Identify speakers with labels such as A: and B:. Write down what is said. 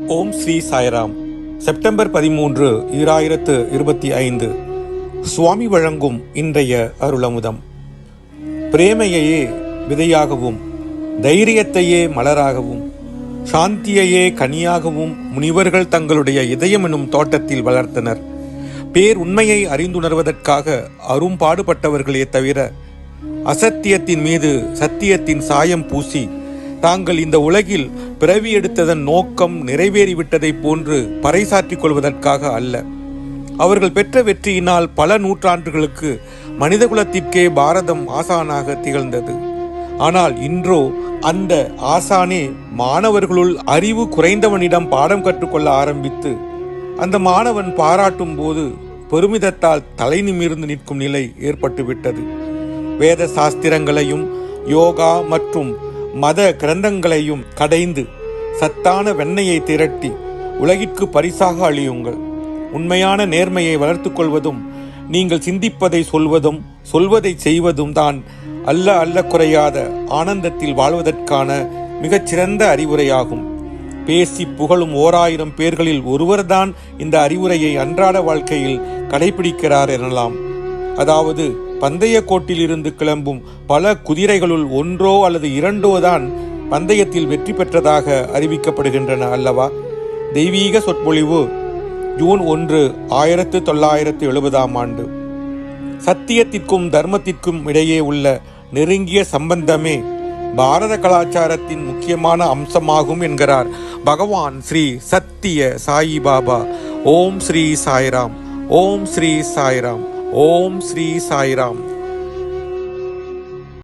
A: ஓம் Sri Sairam. September பதிமூன்று ஈராயிரத்து இருபத்தி ஐந்து. சுவாமி வழங்கும் இன்றைய அருளமுதம். பிரேமையையே விதையாகவும் தைரியத்தையே மலராகவும் சாந்தியையே கனியாகவும் முனிவர்கள் தங்களுடைய இதயம் எனும் தோட்டத்தில் வளர்த்தனர். பேர் உண்மையை அறிந்துணர்வதற்காக அரும்பாடுபட்டவர்களே தவிர அசத்தியத்தின் மீது சத்தியத்தின் சாயம் பூசி தாங்கள் இந்த உலகில் பிறவி எடுத்ததன் நோக்கம் நிறைவேறிவிட்டதைப் போன்று பறைசாற்றிக் கொள்வதற்காக அல்ல. அவர்கள் பெற்ற வெற்றியினால் பல நூற்றாண்டுகளுக்கு மனிதகுலத்திற்கே பாரதம் ஆசானாக திகழ்ந்தது. ஆனால் இன்றோ அந்த ஆசானே மாணவர்களுள் அறிவு குறைந்தவனிடம் பாடம் கற்றுக்கொள்ள ஆரம்பித்து அந்த மாணவன் பாராட்டும் போது பெருமிதத்தால் தலை நிமிர்ந்து நிற்கும் நிலை ஏற்பட்டுவிட்டது. வேத சாஸ்திரங்களையும் யோகா மற்றும் மத கிரந்தங்களையும் கடைந்து சத்தான வெண்ணையை திரட்டி உலகிற்கு பரிசாக அழியுங்கள். உண்மையான நேர்மையை வளர்த்துக்கொள்வதும் நீங்கள் சிந்திப்பதை சொல்வதும் சொல்வதை செய்வதும் தான் அல்ல அல்ல குறையாத ஆனந்தத்தில் வாழ்வதற்கான மிகச்சிறந்த அறிவுரையாகும். பேசி புகழும் ஓராயிரம் பேர்களில் ஒருவர்தான் இந்த அறிவுரையை அன்றாட வாழ்க்கையில் கடைபிடிக்கிறார் எனலாம். அதாவது பந்தய கோட்டிலிருந்து கிளம்பும் பல குதிரைகளுள் ஒன்றோ அல்லது இரண்டோ தான் பந்தயத்தில் வெற்றி பெற்றதாக அறிவிக்கப்படுகின்றன அல்லவா? தெய்வீக சொற்பொழிவு ஜூன் ஒன்று ஆயிரத்து தொள்ளாயிரத்து எழுபதாம் ஆண்டு. சத்தியத்திற்கும் தர்மத்திற்கும் இடையே உள்ள நெருங்கிய சம்பந்தமே பாரத கலாச்சாரத்தின் முக்கியமான அம்சமாகும் என்கிறார் பகவான் ஸ்ரீ சத்திய சாயி பாபா ஓம் ஸ்ரீ சாய்ராம். ஓம் ஸ்ரீ சாய்ராம். ஓம் ஸ்ரீ சாய்ராம்.